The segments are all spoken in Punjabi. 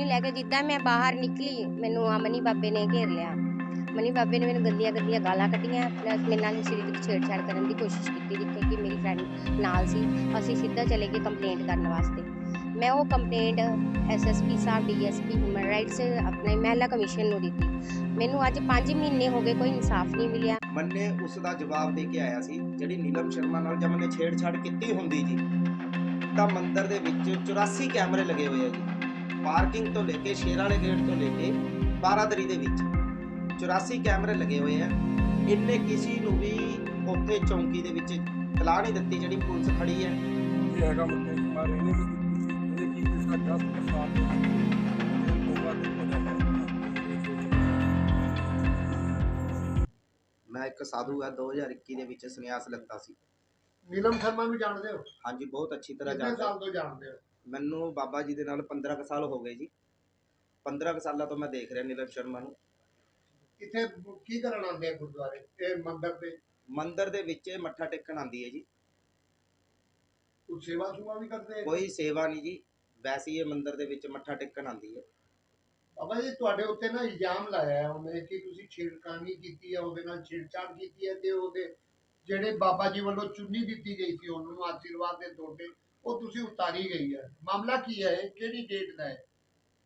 ਨਹੀਂ ਲੈ ਕੇ ਜਿੱਦਾਂ ਮੈਂ ਬਾਹਰ ਨਿਕਲੀ, ਮੈਨੂੰ ਅਮਨੀ ਬਾਬੇ ਨੇ ਘੇਰ ਲਿਆ। ਮਨੀ ਬਾਬੇ ਨੇ ਮੈਨੂੰ ਗੰਦੀਆਂ ਗੰਦੀਆਂ ਗਾਲਾਂ ਕੱਢੀਆਂ ਪਲੱਸ ਮੇਰੇ ਨਾਲ ਸਰੀਰਕ ਛੇੜਛਾੜ ਕਰਨ ਦੀ ਕੋਸ਼ਿਸ਼ ਕੀਤੀ, ਜਿੱਥੇ ਕਿ ਮੇਰੀ ਫਰੈਂਡ ਨਾਲ ਸੀ। ਅਸੀਂ ਸਿੱਧਾ ਚਲੇ ਗਏ ਕੰਪਲੇਂਟ ਕਰਨ ਵਾਸਤੇ। ਮੈਂ ਉਹ ਕੰਪਲੇਂਟ ਐਸਐਸਪੀ ਸਾਹਿਬ ਡੀਐਸਪੀ ਹਿਊਮਨ ਰਾਈਟਸ ਆਪਣੇ ਮਹਿਲਾ ਕਮਿਸ਼ਨ ਨੂੰ ਦਿੱਤੀ। ਮੈਨੂੰ ਅੱਜ 5 ਮਹੀਨੇ ਹੋ ਗਏ ਕੋਈ ਇਨਸਾਫ ਨਹੀਂ ਮਿਲਿਆ। ਮੰਨੇ ਉਸ ਦਾ ਜਵਾਬ ਦੇ ਕੇ ਆਇਆ ਸੀ, ਜਿਹੜੀ ਨੀਲਮ ਸ਼ਰਮਾ ਨਾਲ ਜਦ ਮੈਨੇ ਛੇੜਛਾੜ ਕੀਤੀ ਹੁੰਦੀ ਜੀ, ਤਾਂ ਮੰਦਿਰ ਦੇ ਵਿੱਚ 84 ਕੈਮਰੇ ਲੱਗੇ ਹੋਏ ਆ ਜੀ। ਪਾਰਕਿੰਗ ਤੋਂ ਲੈ ਕੇ ਸ਼ੇਰ ਵਾਲੇ ਗੇਟ ਤੋਂ ਲੈ ਕੇ ਬਾਰਾਦਰੀ ਦੇ ਵਿੱਚ 84 ਕੈਮਰੇ ਲੱਗੇ ਹੋਏ ਆ। ਇੰਨੇ ਕਿਸੇ ਨੂੰ ਵੀ ਉੱਥੇ ਚੌਂਕੀ ਦੇ ਵਿੱਚ ਤਲਾਹ ਨਹੀਂ ਦਿੱਤੀ ਜਿਹੜੀ ਪੁਲਿਸ ਖੜੀ ਹੈ। ਇਹ ਹੈਗਾ ਮੁੱਦੇ ਮਾਰੇ ਇਹਨੇ ਵੀ ਕੀਤੀ ਇਹਦੇ ਕੀ ਕਿਸਾ ਗਲਤ ਪ੍ਰਸਾਦ ਦੇ ਮੈਂ ਇੱਕ ਸਾਧੂ ਹੈ 2021 ਦੇ ਵਿੱਚ ਸੰਨਿਆਸ ਲੈਤਾ ਸੀ। ਨੀਲਮ ਸ਼ਰਮਾ ਵੀ ਜਾਣਦੇ ਹੋ? ਹਾਂਜੀ ਬਹੁਤ ਅੱਛੀ ਤਰ੍ਹਾਂ ਕਿੰਨੇ ਜਾਣਦਾ ਸਾਲ ਤੋਂ ਜਾਣਦੇ ਹੋ? ਮੈਨੂੰ ਬਾਬਾ ਜੀ ਦੇ ਨਾਲ 15 ਕੁ ਸਾਲ ਹੋ ਗਏ ਜੀ। 15 ਕੁ ਸਾਲਾਂ ਤੋਂ ਮੈਂ ਦੇਖ ਰਿਹਾ ਨੀਲਮ ਸ਼ਰਮਾ ਨੂੰ। ਇੱਥੇ ਕੀ ਕਰਨ ਆਉਂਦੇ ਆ ਗੁਰਦੁਆਰੇ? ਇਹ ਮੰਦਿਰ ਤੇ ਮੰਦਿਰ ਦੇ ਵਿੱਚ ਇਹ ਮੱਥਾ ਟੇਕਣ ਆਉਂਦੀ ਹੈ ਜੀ। ਕੋਈ ਸੇਵਾ ਸੁਵਾ ਵੀ ਕਰਦੇ ਆ? ਕੋਈ ਸੇਵਾ ਨਹੀਂ ਜੀ। ਵੈਸੇ ਹੀ ਇਹ ਮੰਦਿਰ ਦੇ ਵਿੱਚ ਮੱਥਾ ਟੇਕਣ ਆਉਂਦੀ ਹੈ। ਬਾਬਾ ਜੀ ਤੁਹਾਡੇ ਉੱਤੇ ਨਾ ਇਲਜ਼ਾਮ ਲਾਇਆ ਹੈ ਉਹਨੇ ਕਿ ਤੁਸੀਂ ਛੇੜਖਾਨੀ ਕੀਤੀ ਹੈ ਉਹਦੇ ਨਾਲ ਛੇੜਛਾੜ ਕੀਤੀ ਹੈ ਤੇ ਉਹਦੇ ਜਿਹੜੇ ਬਾਬਾ ਜੀ ਵੱਲੋਂ ਚੁੰਨੀ ਦਿੱਤੀ ਗਈ ਸੀ ਉਹਨਾਂ ਨੂੰ ਆਸ਼ੀਰਵਾਦ ਦੇ ਤੌਰ ਤੇ, ਉਹ ਤੁਸੀਂ ਉਤਾਰੀ ਗਈ ਹੈ। ਮਾਮਲਾ ਕੀ ਹੈ? ਇਹ? ਕਿਹੜੀ ਡੇਟ ਦਾ ਹੈ?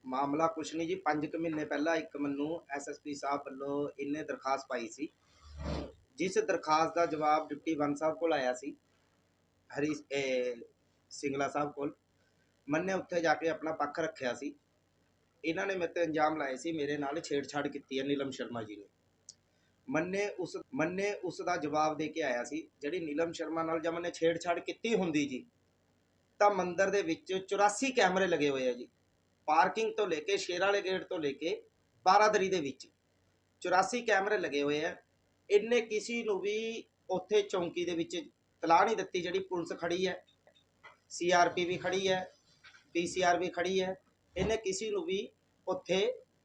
ਮਾਮਲਾ ਕੁਛ ਨਹੀਂ ਜੀ 5 ਕੁ ਮਹੀਨੇ ਪਹਿਲਾਂ ਇੱਕ ਮੈਨੂੰ ਐਸਐਸਪੀ ਸਾਹਿਬ ਵੱਲੋਂ ਇਹਨੇ ਦਰਖਾਸਤ ਪਾਈ ਸੀ। ਜਿਸ ਦਰਖਾਸਤ ਦਾ ਜਵਾਬ ਡਿਪਟੀ ਵਨ ਸਾਹਿਬ ਕੋਲ ਆਇਆ ਸੀ ਹਰੀ ਇਹ, ਸਿੰਗਲਾ ਸਾਹਿਬ ਕੋਲ। ਮੰਨੇ ਉੱਥੇ ਜਾ ਕੇ ਆਪਣਾ ਪੱਖ ਰੱਖਿਆ ਸੀ। ਇਹਨਾਂ ਨੇ ਮੇਰੇ ਤੇ ਇੰਜਾਮ ਲਾਏ ਸੀ, ਮੇਰੇ ਨਾਲ ਛੇੜਛਾੜ ਕੀਤੀ ਹੈ ਨੀਲਮ ਸ਼ਰਮਾ ਜੀ ਨੇ। ਮੰਨੇ ਉਸ ਮੰਨੇ ਉਸ ਦਾ ਜਵਾਬ ਦੇ ਕੇ ਆਇਆ ਸੀ, ਜਿਹੜੀ ਨੀਲਮ ਸ਼ਰਮਾ ਨਾਲ ਜਦ ਮੈਨੇ ਛੇੜਛਾੜ ਕੀਤੀ ਹੁੰਦੀ ਜੀ, ਤਾਂ ਮੰਦਰ ਦੇ ਵਿੱਚ 84 ਕੈਮਰੇ ਲੱਗੇ ਹੋਏ ਆ ਜੀ, ਪਾਰਕਿੰਗ ਤੋਂ ਲੈ ਕੇ, ਸ਼ੇਰ ਵਾਲੇ ਗੇਟ ਤੋਂ ਲੈ ਕੇ ਬਾਰਾਦਰੀ ਦੇ ਵਿੱਚ 84 ਕੈਮਰੇ ਲੱਗੇ ਹੋਏ ਆ, ਇੰਨੇ ਕਿਸੇ ਨੂੰ ਵੀ ਉੱਥੇ ਚੌਂਕੀ ਦੇ ਵਿੱਚ ਤਲਾਹ ਨਹੀਂ ਦਿੱਤੀ ਜਿਹੜੀ ਪੁਲਿਸ ਖੜੀ ਹੈ ਸੀਆਰਪੀ ਵੀ ਖੜੀ ਹੈ ਪੀਸੀਆਰ ਵੀ ਖੜੀ ਹੈ, ਇਹਨੇ ਕਿਸੇ ਨੂੰ ਵੀ ਉੱਥੇ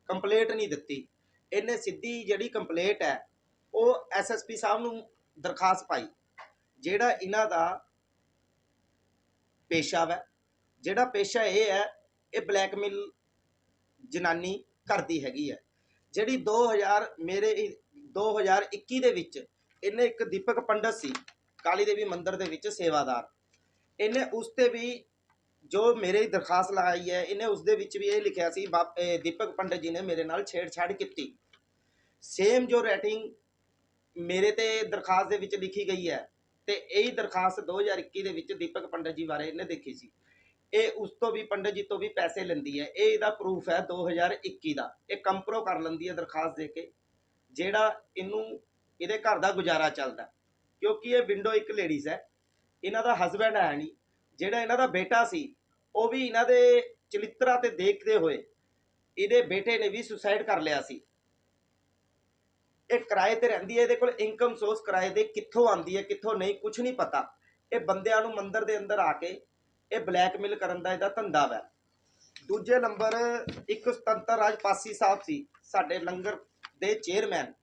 ਕੰਪਲੇਂਟ ਨਹੀਂ ਦਿੱਤੀ, ਇਹਨੇ ਸਿੱਧੀ ਜਿਹੜੀ ਕੰਪਲੇਂਟ ਹੈ ਉਹ ਐਸਐਸਪੀ ਸਾਹਿਬ ਨੂੰ ਦਰਖਾਸਤ ਪਾਈ, ਜਿਹੜਾ ਇਹਨਾਂ ਦਾ ਪੇਸ਼ਾ ਵਾ, ਜਿਹੜਾ ਪੇਸ਼ਾ ਇਹ ਹੈ, ਇਹ ਬਲੈਕਮੇਲ ਜਨਾਨੀ ਕਰਦੀ ਹੈਗੀ ਹੈ। ਜਿਹੜੀ 2000 ਮੇਰੇ ਇਹ 2021 ਦੇ ਵਿੱਚ ਇਹਨੇ ਇੱਕ ਦੀਪਕ ਪੰਡਤ ਸੀ, ਕਾਲੀ ਦੇਵੀ ਮੰਦਿਰ ਦੇ ਵਿੱਚ ਸੇਵਾਦਾਰ। ਇਹਨੇ ਉਸ ਤੇ ਵੀ ਜੋ ਮੇਰੇ ਦਰਖਾਸਤ ਲਗਾਈ ਹੈ, ਇਹਨੇ ਉਸ ਦੇ ਵਿੱਚ ਵੀ ਇਹ ਲਿਖਿਆ ਸੀ ਬਾਪ- ਦੀਪਕ ਪੰਡਤ ਜੀ ਨੇ ਮੇਰੇ ਨਾਲ ਛੇੜਛਾੜ ਕੀਤੀ। ਸੇਮ ਜੋ ਰੇਟਿੰਗ ਮੇਰੇ ਤੇ ਦਰਖਾਸਤ ਦੇ ਵਿੱਚ ਲਿਖੀ ਗਈ ਹੈ ਤੇ ਇਹੀ ਦਰਖਾਸਤ 2021 ਦੇ ਵਿੱਚ ਦੀਪਕ ਪੰਡਤ ਜੀ ਬਾਰੇ ਇਹਨੇ ਦੇਖੀ ਸੀ। ਇਹ ਉਸ ਤੋਂ ਵੀ ਪੰਡਤ ਜੀ ਤੋਂ ਵੀ ਪੈਸੇ ਲੈਂਦੀ ਹੈ। ਇਹ ਇਹਦਾ ਪ੍ਰੂਫ ਹੈ 2021 ਦਾ। ਇਹ ਕੰਪਰੋ ਕਰ ਲੈਂਦੀ ਹੈ ਦਰਖਾਸਤ ਦੇ ਕੇ, ਜਿਹੜਾ ਇਹਨੂੰ ਇਹਦੇ ਘਰ ਦਾ ਗੁਜ਼ਾਰਾ ਚੱਲਦਾ ਕਿਉਂਕਿ ਇਹ ਵਿੰਡੋ ਇੱਕ ਲੇਡੀਜ਼ ਹੈ। ਇਹਨਾਂ ਦਾ ਹਸਬੈਂਡ ਹੈ ਨਹੀਂ। ਜਿਹੜਾ ਇਹਨਾਂ ਦਾ ਬੇਟਾ ਸੀ, ਉਹ ਵੀ ਇਹਨਾਂ ਦੇ ਚਲਿੱਤਰਾ ਤੇ ਦੇਖਦੇ ਹੋਏ ਇਹਦੇ ਬੇਟੇ ਨੇ ਵੀ ਸੁਸਾਈਡ ਕਰ ਲਿਆ ਸੀ। ਇਹ ਕਿਰਾਏ ਤੇ ਰਹਿੰਦੀ ਹੈ, ਇਹਦੇ ਕੋਲ ਇਨਕਮ ਸੋਰਸ ਕਿਰਾਏ ਦੇ ਕਿੱਥੋਂ ਆਉਂਦੀ ਹੈ, ਕਿੱਥੋਂ ਨਹੀਂ ਕੁਝ ਨਹੀਂ ਪਤਾ। ਇਹ ਬੰਦਿਆਂ ਨੂੰ ਮੰਦਰ ਦੇ ਅੰਦਰ ਆ ਕੇ ਇਹ ਬਲੈਕਮੇਲ ਕਰਨ ਦਾ ਇਹਦਾ ਧੰਦਾ ਵਾ। ਦੂਜੇ ਨੰਬਰ, ਇੱਕ ਸੁਤੰਤਰ ਰਾਜ ਪਾਸੀ ਸਾਹਿਬ ਸੀ, ਸਾਡੇ ਲੰਗਰ ਦੇ ਚੇਅਰਮੈਨ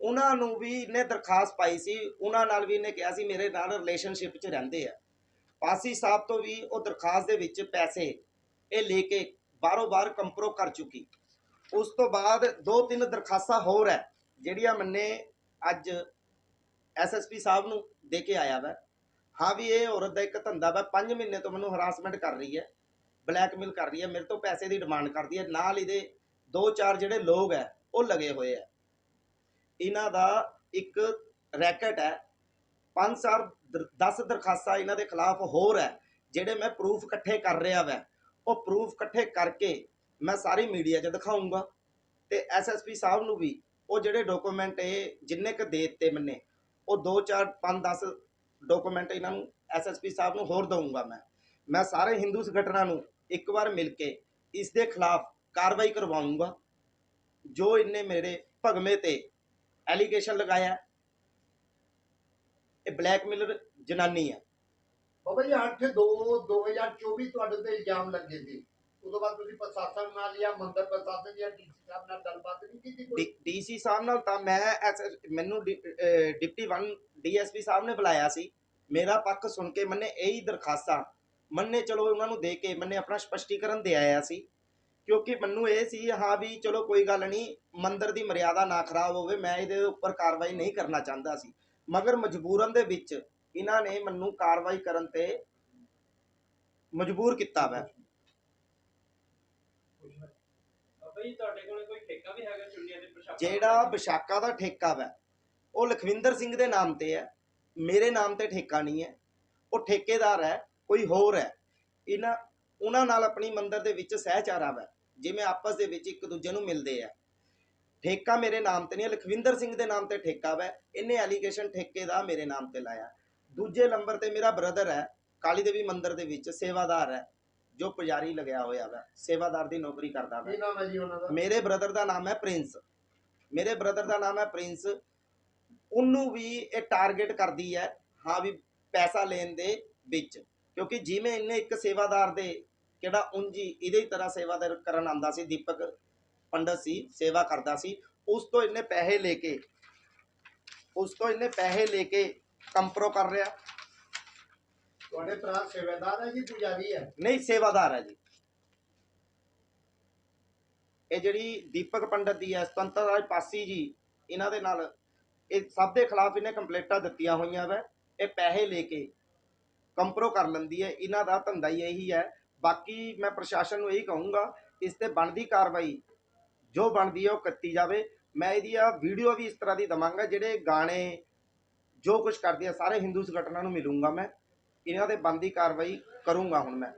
ਉਹਨਾਂ ਨੂੰ ਵੀ ਇਹਨੇ ਦਰਖਾਸਤ ਪਾਈ ਸੀ, ਉਹਨਾਂ ਨਾਲ ਵੀ ਇਹਨੇ ਕਿਹਾ ਸੀ, ਮੇਰੇ ਨਾਲ ਰਿਲੇਸ਼ਨਸ਼ਿਪ 'ਚ ਰਹਿੰਦੇ ਆ। ਪਾਸੀ ਸਾਹਿਬ ਤੋਂ ਵੀ ਉਹ ਦਰਖਾਸਤ ਦੇ ਵਿੱਚ ਪੈਸੇ ਇਹ ਲੈ ਕੇ ਬਾਰੋ ਬਾਰ ਕੰਪਰੋ ਕਰ ਚੁੱਕੀ। ਉਸ ਤੋਂ ਬਾਅਦ ਦੋ ਤਿੰਨ ਦਰਖਾਸਤਾਂ ਹੋਰ ਹੈ। ਜਿਹੜੀਆਂ ਮੰਨੇ ਅੱਜ ਐਸਐਸਪੀ ਸਾਹਿਬ ਨੂੰ ਦੇ ਕੇ ਆਇਆ ਵਾ, ਹਾਂ ਵੀ ਇਹ ਔਰਤ ਦਾ ਇੱਕ ਧੰਦਾ ਵਾ 5 ਮਹੀਨੇ ਤੋਂ ਮੈਨੂੰ ਹਰਾਸਮੈਂਟ ਕਰ ਰਹੀ ਹੈ ਬਲੈਕਮੇਲ ਕਰ ਰਹੀ ਹੈ, ਮੇਰੇ ਤੋਂ ਪੈਸੇ ਦੀ ਡਿਮਾਂਡ ਕਰਦੀ ਹੈ, ਨਾਲ ਇਹਦੇ ਦੋ ਚਾਰ ਜਿਹੜੇ ਲੋਕ ਹੈ, ਉਹ ਲਗੇ ਹੋਏ ਆ ਇਹਨਾਂ ਦਾ ਇੱਕ ਰੈਕਟ ਹੈ, ਪੰਜ ਸਾਲ 10 ਦਰਖਾਸਤਾਂ ਇਹਨਾਂ ਦੇ ਖਿਲਾਫ ਹੋਰ ਹੈ, ਜਿਹੜੇ ਮੈਂ ਪ੍ਰੂਫ ਇਕੱਠੇ ਕਰ ਰਿਹਾ ਵੈ, ਉਹ ਪ੍ਰੂਫ ਇਕੱਠੇ ਕਰਕੇ ਮੈਂ ਸਾਰੀ ਮੀਡੀਆ 'ਚ ਦਿਖਾਉਂਗਾ ਤੇ ਐਸਐਸਪੀ ਸਾਹਿਬ ਨੂੰ ਵੀ ਉਹ ਜਿਹੜੇ ਡਾਕੂਮੈਂਟ ਇਹ ਜਿੰਨੇ ਕ ਦੇ ਦਿੱਤੇ ਮੈਨੇ, ਉਹ 2 4 5 10 ਡਾਕੂਮੈਂਟ ਇਹਨਾਂ ਨੂੰ ਐਸਐਸਪੀ ਸਾਹਿਬ ਨੂੰ ਹੋਰ ਦਊਂਗਾ ਮੈਂ। ਮੈਂ ਸਾਰੇ ਹਿੰਦੂ ਸੰਗਠਨਾਂ ਨੂੰ ਇੱਕ ਵਾਰ ਮਿਲ ਕੇ ਇਸ ਦੇ ਖਿਲਾਫ ਕਾਰਵਾਈ ਕਰਵਾਉਂਗਾ। ਜੋ ਇਹਨੇ ਮੇਰੇ ਭਗਮੇ ਤੇ ਐਲੀਗੇਸ਼ਨ ਲਗਾਇਆ, ਇਹ ਬਲੈਕਮੇਲਰ ਜਨਾਨੀ ਆ। ਬਾਬਾ ਜੀ 8 2 2024 ਤੁਹਾਡੇ ਤੇ ਇਲਜ਼ਾਮ ਲੱਗੇ ਸੀ। ਉਦੋਂ ਬਾਅਦ ਤੁਸੀਂ ਪ੍ਰਸ਼ਾਸਨ ਨਾਲ ਜਾਂ ਮੰਦਰ ਪ੍ਰਸ਼ਾਸਨ ਜਾਂ ਡੀਸੀ ਸਾਹਿਬ ਨਾਲ ਗੱਲਬਾਤ ਨਹੀਂ ਕੀਤੀ ਕੋਈ? ਡੀਸੀ ਸਾਹਿਬ ਨਾਲ ਤਾਂ ਮੈਂ ਐਸ- ਮੈਨੂੰ ਡੀ- ਅਹ ਡਿਪਟੀ 1 ਡੀਐਸਪੀ ਸਾਹਿਬ ਨੇ ਬੁਲਾਇਆ ਸੀ। ਮੇਰਾ ਪੱਖ ਸੁਣ ਕੇ ਮੈਨੇ ਇਹੀ ਦਰਖਾਸਤਾਂ ਮੰਨੇ ਚਲੋ ਉਹਨਾਂ ਨੂੰ ਦੇ ਕੇ ਮੈਨੇ ਆਪਣਾ ਸਪਸ਼ਟੀਕਰਨ ਦੇ ਆਇਆ ਸੀ। ਕਿਉਂਕਿ ਮੈਨੂੰ ਇਹ ਸੀ, ਹਾਂ ਵੀ ਚਲੋ ਕੋਈ ਗੱਲ ਨਹੀਂ, ਮੰਦਰ ਦੀ ਮਰਿਆਦਾ ਨਾ ਖਰਾਬ ਹੋਵੇ, ਮੈਂ ਇਹਦੇ ਉੱਪਰ ਕਾਰਵਾਈ ਨਹੀਂ ਕਰਨਾ ਚਾਹੁੰਦਾ ਸੀ। ਮਗਰ ਮਜਬੂਰਨ ਦੇ ਵਿੱਚ ਇਹਨਾਂ ਨੇ ਮੈਨੂੰ ਕਾਰਵਾਈ ਕਰਨ ਤੇ ਮਜਬੂਰ ਕੀਤਾ ਵੈ ਬਈ ਤੁਹਾਡੇ ਕੋਲ ਕੋਈ ਠੇਕਾ ਵੀ ਹੈਗਾ ਚੁੰਨੀਆਂ ਦੇ ਪ੍ਰਸ਼ਾਸਨ ਜਿਹੜਾ ਵਿਸ਼ਾਖਾ ਦਾ ਠੇਕਾ ਵੈ ਉਹ ਲਖਵਿੰਦਰ ਸਿੰਘ ਦੇ ਨਾਮ ਤੇ ਹੈ। ਮੇਰੇ ਨਾਮ ਤੇ ਠੇਕਾ ਨਹੀਂ ਹੈ। ਉਹ ਠੇਕੇਦਾਰ ਹੈ ਕੋਈ ਹੋਰ ਹੈ। ਇਹਨਾਂ ਉਹਨਾਂ ਨਾਲ ਆਪਣੀ ਮੰਦਰ ਦੇ ਵਿੱਚ ਸਹਿਚਾਰਾ ਵੈ ਜਿਵੇਂ ਆਪਸ ਦੇ ਵਿੱਚ ਇੱਕ ਦੂਜੇ ਨੂੰ ਮਿਲਦੇ ਆ। ਠੇਕਾ ਮੇਰੇ ਨਾਮ ਤੇ ਨਹੀਂ ਹੈ, ਲਖਵਿੰਦਰ ਸਿੰਘ ਦੇ ਨਾਮ ਤੇ ਠੇਕਾ ਵੈ ਇਹਨੇ ਐਲੀਗੇਸ਼ਨ ਠੇਕੇ ਦਾ ਮੇਰੇ ਨਾਮ ਤੇ ਲਾਇਆ। ਦੂਜੇ ਨੰਬਰ ਤੇ ਮੇਰਾ ਬ੍ਰਦਰ ਹੈ ਕਾਲੀ ਦੇਵੀ ਮੰਦਰ ਦੇ ਵਿੱਚ ਸੇਵਾਦਾਰ ਹੈ। ਜੋ ਪੁਜਾਰੀ ਲੱਗਿਆ ਹੋਇਆ ਵੈ ਸੇਵਾਦਾਰ ਦੀ ਨੌਕਰੀ ਕਰਦਾ ਵੈ। ਕੀ ਨਾਮ ਹੈ ਜੀ ਉਹਨਾਂ ਦਾ? ਮੇਰੇ ਬ੍ਰਦਰ ਦਾ ਨਾਮ ਹੈ ਪ੍ਰਿੰਸ। ਮੇਰੇ ਬ੍ਰਦਰ ਦਾ ਨਾਮ ਹੈ ਪ੍ਰਿੰਸ। ਉਹਨੂੰ ਵੀ ਇਹ ਟਾਰਗੇਟ ਕਰਦੀ ਹੈ ਹਾਂ ਵੀ ਪੈਸਾ ਲੈਣ ਦੇ ਵਿੱਚ। ਕਿਉਂਕਿ ਜਿਵੇਂ ਇਹਨੇ ਇੱਕ ਸੇਵਾਦਾਰ ਦੇ ਕਿਹੜਾ ਉਂਜੀ ਇਹਦੇ ਹੀ ਤਰ੍ਹਾਂ ਸੇਵਾਦਾਰ ਕਰਨ ਆਂਦਾ ਸੀ ਦੀਪਕ ਪੰਡਤ ਸੀ ਸੇਵਾ ਕਰਦਾ ਸੀ ਉਸ ਤੋਂ ਇਹਨੇ ਪੈਸੇ ਲੈ ਕੇ ਉਸ ਤੋਂ ਇਹਨੇ ਪੈਸੇ ਲੈ ਕੇ ਕੰਪਰੋ ਕਰ ਰਿਹਾ ਤੁਹਾਡੇ ਭਰਾ ਸੇਵਾਦਾਰ ਹੈ ਜੀ, ਪੁਜਾਰੀ ਹੈ? ਨਹੀਂ, ਸੇਵਾਦਾਰ ਹੈ ਜੀ। ਇਹ ਜਿਹੜੀ ਦੀਪਕ ਪੰਡਤ ਦੀ ਹੈ ਸੁਤੰਤਰ ਰਾਜ ਪਾਸੀ ਜੀ, ਇਹਨਾਂ ਦੇ ਨਾਲ ਇਹ ਸਭ ਦੇ ਖਿਲਾਫ ਇਹਨੇ ਕੰਪਲੇਂਟਾਂ ਦਿੱਤੀਆਂ ਹੋਈਆਂ ਵੈ। ਇਹ ਪੈਸੇ ਲੈ ਕੇ ਕੰਪਰੋ ਕਰ ਲੈਂਦੀ ਹੈ। ਇਹਨਾਂ ਦਾ ਧੰਦਾ ਹੀ ਇਹੀ ਹੈ। ਬਾਕੀ ਮੈਂ ਪ੍ਰਸ਼ਾਸਨ ਨੂੰ ਇਹੀ ਕਹੂੰਗਾ, ਇਸ ਤੇ ਬਣਦੀ ਕਾਰਵਾਈ, ਜੋ ਬਣਦੀ ਹੈ ਉਹ ਕੀਤੀ ਜਾਵੇ। ਮੈਂ ਇਹਦੀ ਆ ਵੀਡੀਓ ਵੀ ਇਸ ਤਰ੍ਹਾਂ ਦੀ ਦਵਾਂਗਾ, ਜਿਹੜੇ ਗਾਣੇ ਜੋ ਕੁਝ ਕਰਦੀ ਆ, ਸਾਰੇ ਹਿੰਦੂ ਸੰਗਠਨਾਂ ਨੂੰ ਮਿਲੂੰਗਾ ਮੈਂ। ਇਹਨਾਂ ਤੇ ਬਣਦੀ ਕਾਰਵਾਈ ਕਰੂੰਗਾ ਹੁਣ ਮੈਂ।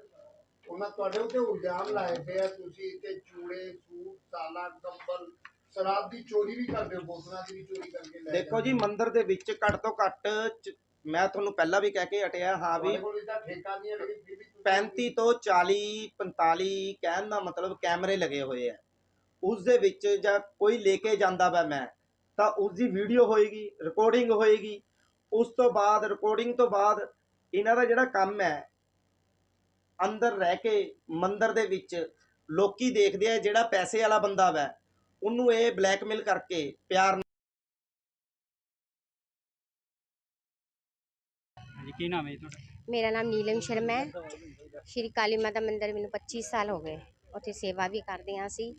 ਉਹਨਾਂ ਤੁਹਾਡੇ ਉੱਤੇ ਇਲਜ਼ਾਮ ਲਾਏ ਪਏ ਆ ਤੁਸੀਂ ਤੇ ਚੂੜੇ ਸੂਟ ਤਾਲਾ ਕੰਬਲ ਸ਼ਰਾਬ ਦੀ ਚੋਰੀ ਵੀ ਕਰਦੇ ਹੋ ਬੋਤਲਾਂ ਦੀ ਵੀ ਚੋਰੀ ਕਰਕੇ ਲੈ ਦੇਖੋ ਜੀ ਮੰਦਿਰ ਦੇ ਵਿੱਚ ਘੱਟ ਤੋਂ ਘੱਟ ਚ- ਮੈਂ ਤੁਹਾਨੂੰ ਪਹਿਲਾਂ ਵੀ ਕਹਿ ਕੇ ਹਟਿਆ ਹਾਂ ਵੀ ਤੁਹਾਡੇ ਕੋਲ ਇਹਦਾ ਠੇਕਾ ਨਹੀਂ ਹੈ ਲੇਕਿਨ ਫਿਰ ਵੀ ਤੁਸੀਂ 35 ਤੋਂ 40 45 ਕਹਿਣ ਦਾ ਮਤਲਬ ਕੈਮਰੇ ਲੱਗੇ ਹੋਏ ਆ। ਉਸ ਦੇ ਵਿੱਚ ਜਾਂ ਕੋਈ ਲੈ ਕੇ ਜਾਂਦਾ ਵਾ ਮੈਂ ਤਾਂ ਉਸ ਦੀ ਵੀਡੀਓ ਹੋਏਗੀ ਰਿਕਾਰਡਿੰਗ ਹੋਏਗੀ। ਉਸ ਤੋਂ ਬਾਅਦ ਰਿਕਾਰਡਿੰਗ ਤੋਂ ਬਾਅਦ ਇਹਨਾਂ ਦਾ ਜਿਹੜਾ ਕੰਮ ਹੈ ਅੰਦਰ ਰਹਿ ਕੇ ਮੰਦਿਰ ਦੇ ਵਿੱਚ ਲੋਕੀ ਦੇਖਦੇ ਆ ਜਿਹੜਾ ਪੈਸੇ ਵਾਲਾ ਬੰਦਾ ਵਾ ਉਹਨੂੰ ਇਹ ਬਲੈਕਮੇਲ ਕਰਕੇ ਪਿਆਰ ਹਾਂਜੀ ਕੀ ਨਾਮ ਹੈ ਜੀ ਤੁਹਾਡਾ? ਮੇਰਾ ਨਾਮ ਨੀਲਮ ਸ਼ਰਮਾ ਹੈ। ਸ਼੍ਰੀ ਕਾਲੀ ਮਾਤਾ ਮੰਦਿਰ ਮੈਨੂੰ 25 ਸਾਲ ਹੋ ਗਏ। ਉੱਥੇ ਸੇਵਾ ਵੀ ਕਰਦੇ ਹਾਂ ਅਸੀਂ।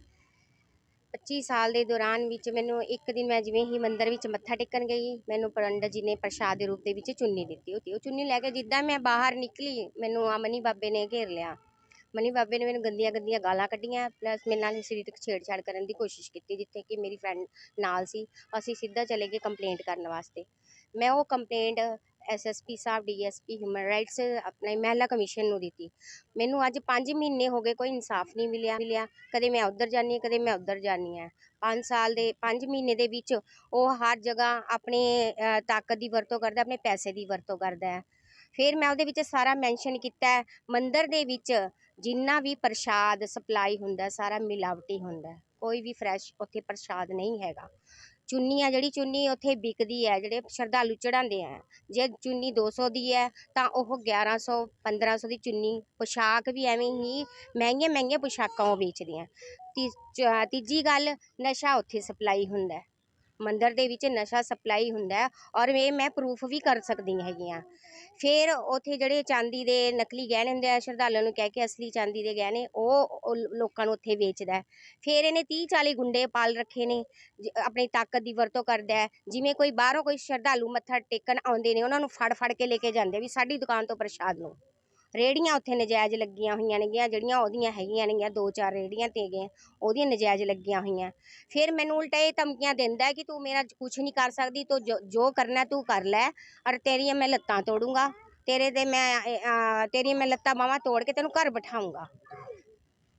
25 ਸਾਲ ਦੇ ਦੌਰਾਨ ਵਿੱਚ ਮੈਨੂੰ ਇੱਕ ਦਿਨ ਮੈਂ ਜਿਵੇਂ ਹੀ ਮੰਦਰ ਵਿੱਚ ਮੱਥਾ ਟੇਕਣ ਗਈ, ਮੈਨੂੰ ਪੰਡਤ ਜੀ ਨੇ ਪ੍ਰਸ਼ਾਦ ਦੇ ਰੂਪ ਦੇ ਵਿੱਚ ਚੁੰਨੀ ਦਿੱਤੀ ਹੋਤੀ ਉਹ ਚੁੰਨੀ ਲੈ ਕੇ ਜਿੱਦਾਂ ਮੈਂ ਬਾਹਰ ਨਿਕਲੀ, ਮੈਨੂੰ ਅਮਨੀ ਬਾਬੇ ਨੇ ਘੇਰ ਲਿਆ। ਮਨੀ ਬਾਬੇ ਨੇ ਮੈਨੂੰ ਗੰਦੀਆਂ ਗੰਦੀਆਂ ਗਾਲਾਂ ਕੱਢੀਆਂ ਪਲੱਸ ਮੇਰੇ ਨਾਲ ਸਰੀਰਕ ਛੇੜਛਾੜ ਕਰਨ ਦੀ ਕੋਸ਼ਿਸ਼ ਕੀਤੀ, ਜਿੱਥੇ ਕਿ ਮੇਰੀ ਫਰੈਂਡ ਨਾਲ ਸੀ। ਅਸੀਂ ਸਿੱਧਾ ਚਲੇ ਗਏ ਕੰਪਲੇਂਟ ਕਰਨ ਵਾਸਤੇ। ਮੈਂ ਉਹ ਕੰਪਲੇਂਟ ਐਸਐਸਪੀ ਸਾਹਿਬ ਡੀਐਸਪੀ ਹਿਊਮਨ ਰਾਈਟਸ ਆਪਣੇ ਮਹਿਲਾ ਕਮਿਸ਼ਨ ਨੂੰ ਦਿੱਤੀ। ਮੈਨੂੰ ਅੱਜ 5 ਮਹੀਨੇ ਹੋ ਗਏ ਕੋਈ ਇਨਸਾਫ ਨਹੀਂ ਮਿਲਿਆ ਮਿਲਿਆ। ਕਦੇ ਮੈਂ ਉੱਧਰ ਜਾਂਦੀ ਹਾਂ, ਕਦੇ ਮੈਂ ਉੱਧਰ ਜਾਂਦੀ ਹਾਂ। 5 ਸਾਲ ਦੇ 5 ਮਹੀਨੇ ਦੇ ਵਿੱਚ ਉਹ ਹਰ ਜਗ੍ਹਾ ਆਪਣੇ ਤਾਕਤ ਦੀ ਵਰਤੋਂ ਕਰਦਾ, ਆਪਣੇ ਪੈਸੇ ਦੀ ਵਰਤੋਂ ਕਰਦਾ ਹੈ। ਫਿਰ ਮੈਂ ਉਹਦੇ ਵਿੱਚ ਸਾਰਾ ਮੈਂਸ਼ਨ ਕੀਤਾ ਹੈ, ਮੰਦਿਰ ਦੇ ਵਿੱਚ ਜਿੰਨਾ ਵੀ ਪ੍ਰਸ਼ਾਦ ਸਪਲਾਈ ਹੁੰਦਾ, ਸਾਰਾ ਮਿਲਾਵਟੀ ਹੁੰਦਾ ਕੋਈ ਵੀ ਫਰੈਸ਼ ਉੱਥੇ ਪ੍ਰਸ਼ਾਦ ਨਹੀਂ ਹੈਗਾ। ਚੁੰਨੀ ਆ, ਜਿਹੜੀ ਚੁੰਨੀ ਉੱਥੇ ਵਿਕਦੀ ਹੈ ਜਿਹੜੇ ਸ਼ਰਧਾਲੂ ਚੜਾਉਂਦੇ ਹੈ ਜੇ ਚੁੰਨੀ ਦੋ ਸੌ ਦੀ ਹੈ ਤਾਂ ਉਹ 1100 1500 ਦੀ ਚੁੰਨੀ, ਪੁਸ਼ਾਕ ਵੀ ਐਵੇਂ ਹੀ ਮਹਿੰਗੀਆਂ ਮਹਿੰਗੀਆਂ ਪੁਸ਼ਾਕਾਂ ਉਹ ਵੇਚਦੀਆਂ। ਤੀ, ਚ- ਤੀਜੀ ਗੱਲ, ਨਸ਼ਾ ਉੱਥੇ ਸਪਲਾਈ ਹੁੰਦਾ। ਮੰਦਰ ਦੇ ਵਿੱਚ ਨਸ਼ਾ ਸਪਲਾਈ ਹੁੰਦਾ ਔਰ ਇਹ ਮੈਂ ਪ੍ਰੂਫ ਵੀ ਕਰ ਸਕਦੀ ਹੈਗੀ ਹਾਂ। ਫਿਰ ਉੱਥੇ ਜਿਹੜੇ ਚਾਂਦੀ ਦੇ ਨਕਲੀ ਗਹਿਣੇ ਹੁੰਦੇ ਆ, ਸ਼ਰਧਾਲੂਆਂ ਨੂੰ ਕਹਿ ਕੇ ਅਸਲੀ ਚਾਂਦੀ ਦੇ ਗਹਿਣੇ, ਉਹ ਉਹ ਲੋਕਾਂ ਨੂੰ ਉੱਥੇ ਵੇਚਦਾ ਫਿਰ ਇਹਨੇ 30 40 ਗੁੰਡੇ ਪਾਲ ਰੱਖੇ ਨੇ, ਜ- ਆਪਣੀ ਤਾਕਤ ਦੀ ਵਰਤੋਂ ਕਰਦਾ ਜਿਵੇਂ ਕੋਈ ਬਾਹਰੋਂ ਕੋਈ ਸ਼ਰਧਾਲੂ ਮੱਥਾ ਟੇਕਣ ਆਉਂਦੇ ਨੇ, ਉਹਨਾਂ ਨੂੰ ਫੜ ਫੜ ਕੇ ਲੈ ਕੇ ਜਾਂਦੇ ਵੀ ਸਾਡੀ ਦੁਕਾਨ ਤੋਂ ਪ੍ਰਸ਼ਾਦ ਲਓ। ਰੇਹੜੀਆਂ ਉੱਥੇ ਨਜਾਇਜ਼ ਲੱਗੀਆਂ ਹੋਈਆਂ ਨੇਗੀਆਂ, ਜਿਹੜੀਆਂ ਉਹਦੀਆਂ ਹੈਗੀਆਂ ਨੇਗੀਆਂ, ਦੋ ਚਾਰ ਰੇਹੜੀਆਂ ਤੇ ਗਏ, ਉਹਦੀਆਂ ਨਜਾਇਜ਼ ਲੱਗੀਆਂ ਹੋਈਆਂ। ਫਿਰ ਮੈਨੂੰ ਉਲਟਾ ਇਹ ਧਮਕੀਆਂ ਦਿੰਦਾ ਕਿ ਤੂੰ ਮੇਰਾ ਕੁਛ ਨਹੀਂ ਕਰ ਸਕਦੀ, ਤੂੰ ਜੋ- ਜੋ ਕਰਨਾ ਤੂੰ ਕਰ ਲੈ, ਔਰ ਤੇਰੀਆਂ ਮੈਂ ਲੱਤਾਂ ਤੋੜੂੰਗਾ, ਤੇਰੇ ਤੇ ਮੈਂ ਤੇਰੀਆਂ ਮੈਂ ਲੱਤਾਂ ਬਾਹਾਂ ਤੋੜ ਕੇ ਤੈਨੂੰ ਘਰ ਬਿਠਾਊਂਗਾ।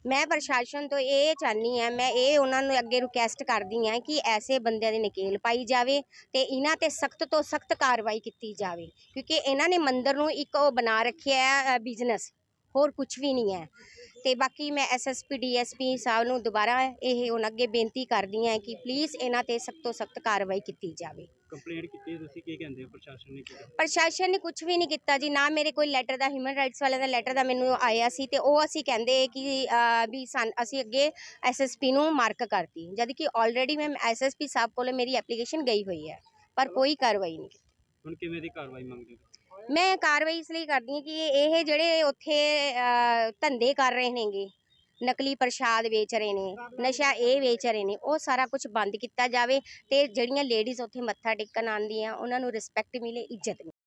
ਮੈਂ ਪ੍ਰਸ਼ਾਸਨ ਤੋਂ ਇਹ ਚਾਹੁੰਦੀ ਹਾਂ, ਮੈਂ ਇਹ ਉਹਨਾਂ ਨੂੰ ਅੱਗੇ ਰਿਕੁਐਸਟ ਕਰਦੀ ਹਾਂ ਕਿ ਐਸੇ ਬੰਦਿਆਂ ਦੀ ਨਕੇਲ ਪਾਈ ਜਾਵੇ ਅਤੇ ਇਹਨਾਂ ਤੇ ਸਖਤ ਤੋਂ ਸਖਤ ਕਾਰਵਾਈ ਕੀਤੀ ਜਾਵੇ, ਕਿਉਂਕਿ ਇਹਨਾਂ ਨੇ ਮੰਦਰ ਨੂੰ ਇੱਕ ਉਹ ਬਣਾ ਰੱਖਿਆ ਬਿਜ਼ਨਸ ਹੋਰ ਕੁਝ ਵੀ ਨਹੀਂ ਹੈ। ਅਤੇ ਬਾਕੀ ਮੈਂ ਐਸਐਸਪੀ ਡੀਐਸਪੀ ਸਾਹਿਬ ਨੂੰ ਦੁਬਾਰਾ ਇਹ ਹੁਣ ਅੱਗੇ ਬੇਨਤੀ ਕਰਦੀ ਹਾਂ ਕਿ ਪਲੀਜ਼ ਇਹਨਾਂ ਤੇ ਸਖਤ ਤੋਂ ਸਖਤ ਕਾਰਵਾਈ ਕੀਤੀ ਜਾਵੇ। ਕੰਪਲੇਂਟ ਕੀਤੀ ਹੈ, ਤੁਸੀਂ ਕੀ ਕਹਿੰਦੇ ਹੋ? ਪ੍ਰਸ਼ਾਸਨ ਨੇ ਕੀਤਾ ਪ੍ਰਸ਼ਾਸਨ ਨੇ ਕੁਝ ਵੀ ਨਹੀਂ ਕੀਤਾ ਜੀ ਨਾ ਮੇਰੇ ਕੋਈ ਲੈਟਰ ਦਾ ਹਿਊਮਨ ਰਾਈਟਸ ਵਾਲਿਆਂ ਦਾ ਲੈਟਰ ਦਾ ਮੈਨੂੰ ਆਇਆ ਸੀ ਤੇ ਉਹ ਅਸੀਂ ਕਹਿੰਦੇ ਕਿ ਅਹ, ਵੀ ਸਨ ਅਸੀਂ ਅੱਗੇ ਐਸਐਸਪੀ ਨੂੰ ਮਾਰਕ ਕਰਤੀ। ਜਦ ਕਿ ਆਲਰੇਡੀ ਮੈਂ ਐਸਐਸਪੀ ਸਾਹਿਬ ਕੋਲ ਮੇਰੀ ਐਪਲੀਕੇਸ਼ਨ ਗਈ ਹੋਈ ਹੈ ਪਰ ਕੋਈ ਕਾਰਵਾਈ ਨਹੀਂ ਕੀਤੀ। ਹੁਣ ਕਿਵੇਂ ਦੀ ਕਾਰਵਾਈ ਮੰਗਦੇ ਹੋ? ਮੈਂ ਕਾਰਵਾਈ ਇਸ ਲਈ ਕਰਦੀ ਹਾਂ ਕਿ ਇਹ ਜਿਹੜੇ ਉੱਥੇ ਅਹ, ਧੰਦੇ ਕਰ ਰਹੇ ਨੇਗੇ ਨਕਲੀ ਪ੍ਰਸ਼ਾਦ ਵੇਚ ਰਹੇ ਨੇ, ਨਸ਼ਾ ਇਹ ਵੇਚ ਰਹੇ ਨੇ, ਉਹ ਸਾਰਾ ਕੁਝ ਬੰਦ ਕੀਤਾ ਜਾਵੇ ਤੇ ਜਿਹੜੀਆਂ ਲੇਡੀਜ਼ ਉੱਥੇ ਮੱਥਾ ਟੇਕਣ ਆਉਂਦੀਆਂ, ਉਹਨਾਂ ਨੂੰ ਰਿਸਪੈਕਟ ਮਿਲੇ, ਇੱਜ਼ਤ ਮਿਲੇ।